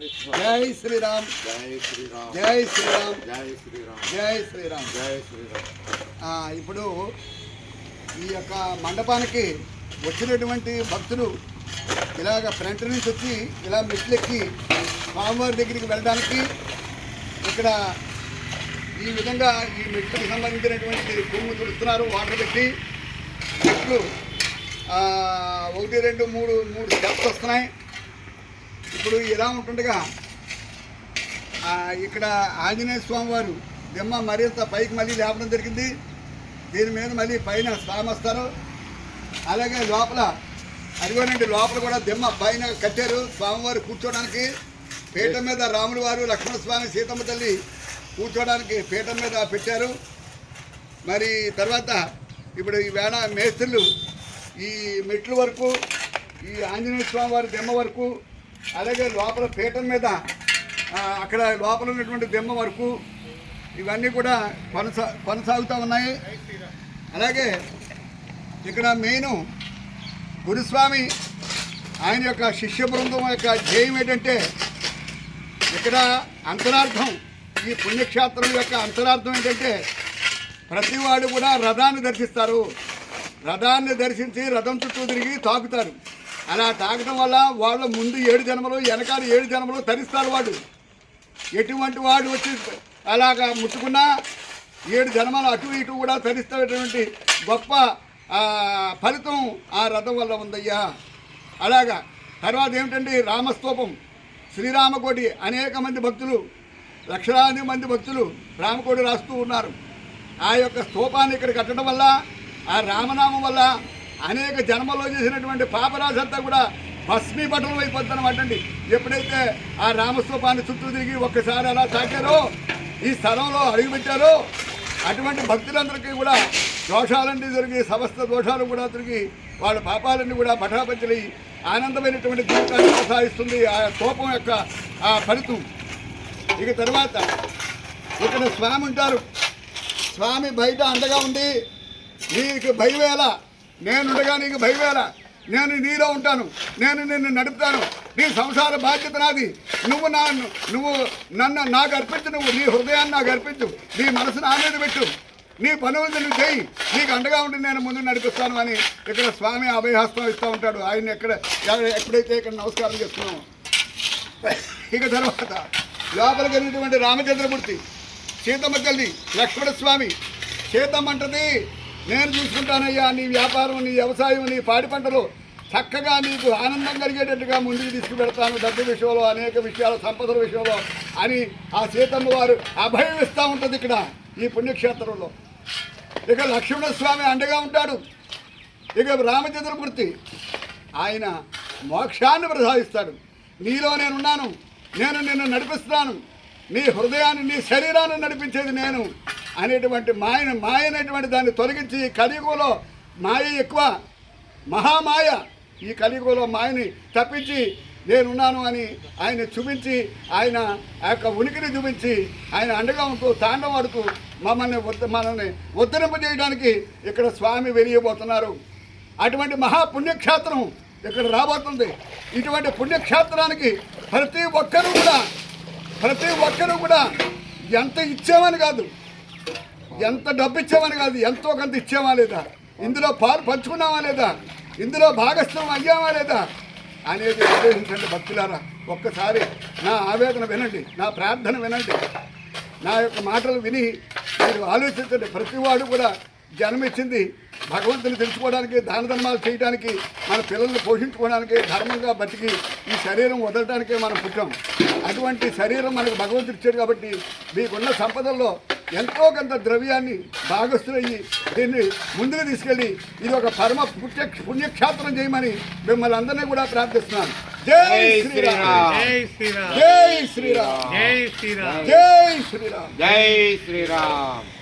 జై శ్రీరామ్. జై శ్రీరామ్. జై శ్రీరామ్. జై శ్రీరామ్ జై శ్రీరామ్ జై శ్రీరామ్ ఇప్పుడు ఈ యొక్క మండపానికి వచ్చినటువంటి భక్తులు ఇలాగ ఫ్రంట్ నుంచి వచ్చి ఇలా మెట్లెక్కి స్వామివారి దగ్గరికి వెళ్ళడానికి ఇక్కడ ఈ విధంగా ఈ మెట్లకు సంబంధించినటువంటి కొమ్ము తుడుస్తున్నారు వాటర్ పెట్టి. మెట్లు ఒకటి రెండు మూడు మూడు స్టెప్స్ వస్తున్నాయి. ఇప్పుడు ఇలా ఉంటుండగా ఇక్కడ ఆంజనేయ స్వామి వారు దిమ్మ మరింత పైకి మళ్ళీ లేపడం జరిగింది. దీని మీద మళ్ళీ పైన స్వామిస్తారు అలాగే లోపల అదిగోనండి లోపల కూడా దిమ్మ పైన కట్టారు స్వామివారు కూర్చోడానికి. పీఠం మీద రాముల వారు లక్ష్మణ స్వామి సీతమ్మ తల్లి కూర్చోడానికి పీఠం మీద పెట్టారు. మరి తర్వాత ఇప్పుడు ఈ వేళ మేస్త్రులు ఈ మెట్ల వరకు ఈ ఆంజనేయ స్వామి వారి దిమ్మ వరకు అలాగే లోపల పీఠం మీద అక్కడ లోపల ఉన్నటువంటి దిమ్మ వరకు ఇవన్నీ కూడా కొనసా కొనసాగుతూ ఉన్నాయి. అలాగే ఇక్కడ మెయిన్ గురుస్వామి ఆయన యొక్క శిష్య బృందం యొక్క ధ్యేయం ఏంటంటే ఇక్కడ అంతరార్థం ఈ పుణ్యక్షేత్రం యొక్క అంతరార్థం ఏంటంటే ప్రతివాడు కూడా రథాన్ని దర్శిస్తారు. రథాన్ని దర్శించి రథం చుట్టూ తిరిగి తాకుతారు. అలా తాగడం వల్ల వాళ్ళ ముందు ఏడు జన్మలు వెనకాల ఏడు జన్మలు తరిస్తారు వాడు. ఎటువంటి వాడు వచ్చి అలాగా ముట్టుకున్నా ఏడు జన్మలు అటు ఇటు కూడా తరిస్తున్నటువంటి గొప్ప ఫలితం ఆ రథం వల్ల ఉందయ్యా. అలాగా తర్వాత ఏమిటండి రామస్తూపం? శ్రీరామకోటి అనేక మంది భక్తులు లక్షలాది మంది భక్తులు రామకోటి రాస్తూ ఉన్నారు. ఆ యొక్క స్తూపాన్ని ఇక్కడ కట్టడం వల్ల ఆ రామనామం వల్ల అనేక జన్మలో చేసినటువంటి పాపరాశంతా కూడా భస్మీపటం అయిపోద్ది అండి ఎప్పుడైతే ఆ రామస్వపాన్ని చుట్టూ తిరిగి ఒక్కసారి అలా తాకారో ఈ స్థలంలో అడుగుపెట్టారో అటువంటి భక్తులందరికీ కూడా దోషాలన్నీ జరిగి సమస్త దోషాలు కూడా తిరిగి వాళ్ళ పాపాలన్నీ కూడా పటాపంచలి ఆనందమైనటువంటి జీవితాన్ని కొనసాగిస్తుంది ఆ కోపం యొక్క ఆ ఫలితం. ఇక తర్వాత ఇక్కడ స్వామి ఉంటారు. స్వామి బయట అండగా ఉంది నీకు భయవేళ నేనుండగా నీకు భయవేళ నేను నీలో ఉంటాను. నేను నిన్ను నడుపుతాను. నీ సంసార బాధ్యత నాది. నువ్వు నా నువ్వు నన్ను నాకు అర్పించు. నువ్వు నీ హృదయాన్ని నాకు అర్పించు. నీ మనసు నా మీద పెట్టు. నీ పనులు నువ్వు చేయి. నీకు అండగా ఉండి నేను ముందు నడిపిస్తాను అని ఇక్కడ స్వామి అభయహస్తం ఇస్తూ ఉంటాడు. ఆయన ఎక్కడ ఎక్కడైతే ఎప్పుడైతే ఇక్కడ నమస్కారం చేస్తున్నాము. ఇక తర్వాత లోపలికి వెళ్ళినటువంటి రామచంద్రమూర్తి సీతమ్మ తల్లి లక్ష్మణ స్వామి సీతమ్మ అంటది. నేను చూసుకుంటానయ్యా నీ వ్యాపారం నీ వ్యవసాయం నీ పాడి పంటలు చక్కగా నీకు ఆనందం కలిగేటట్టుగా ముందుకు తీసుకుపెడతాను డబ్బు విషయంలో అనేక విషయాలు సంపదల విషయంలో అని ఆ సీతమ్మ వారు అభయం ఇస్తూ ఉంటుంది ఇక్కడ ఈ పుణ్యక్షేత్రంలో. ఇక లక్ష్మణ స్వామి అండగా ఉంటాడు. ఇక రామచంద్రమూర్తి ఆయన మోక్షాన్ని ప్రసాదిస్తాడు. నీలో నేనున్నాను నేను నిన్ను నడిపిస్తున్నాను. నీ హృదయాన్ని నీ శరీరాన్ని నడిపించేది నేను. అనేటువంటి మాయను మాయ అనేటువంటి దాన్ని తొలగించి కలియుగంలో మాయ ఎక్కువ. మహామాయ. ఈ కలియుగంలో మాయని తప్పించి నేనున్నాను అని ఆయన చూపించి ఆయన ఆ యొక్క ఉనికిని చూపించి ఆయన అండగా ఉంటూ తాండవాడుతూ మమ్మల్ని ఉద్ద మనల్ని ఉద్ధరింపజేయడానికి ఇక్కడ స్వామి వెలియబోతున్నారు. అటువంటి మహాపుణ్యక్షేత్రం ఇక్కడ రాబోతుంది. ఇటువంటి పుణ్యక్షేత్రానికి ప్రతి ఒక్కరూ కూడా ప్రతి ఒక్కరూ కూడా ఎంత ఇచ్చామని కాదు. ఎంత డబ్బు ఇచ్చామని కాదు ఎంతో కొంత ఇచ్చామా లేదా? ఇందులో పాలు పంచుకున్నామా లేదా? ఇందులో భాగస్వామ్యం అయ్యామా లేదా? అనేది ఆలోచించండి భక్తులారా. ఒక్కసారి నా ఆవేదన వినండి నా ప్రార్థన వినండి. నా యొక్క మాటలు విని మీరు ఆలోచించండి. ప్రతివాడు కూడా జన్మిచ్చింది భగవంతుని తెలుసుకోవడానికి దాన ధర్మాలు చేయడానికి మన పిల్లల్ని పోషించుకోవడానికి ధర్మంగా బతికి ఈ శరీరం వదలడానికే మనం పుట్టాం. అటువంటి శరీరం మనకు భగవంతుడు ఇచ్చాడు కాబట్టి మీకున్న సంపదల్లో ఎంతో కొంత ద్రవ్యాన్ని భాగస్థులయ్యి దీన్ని ముందుకు తీసుకెళ్ళి ఇది ఒక పరమ పుణ్య పుణ్యక్షేత్రం చేయమని మిమ్మల్ని అందరినీ కూడా ప్రార్థిస్తున్నాను. జై శ్రీరామ్. జై శ్రీరామ్. జై శ్రీరామ్. జై శ్రీరామ్. జై శ్రీరామ్. జై శ్రీరామ్.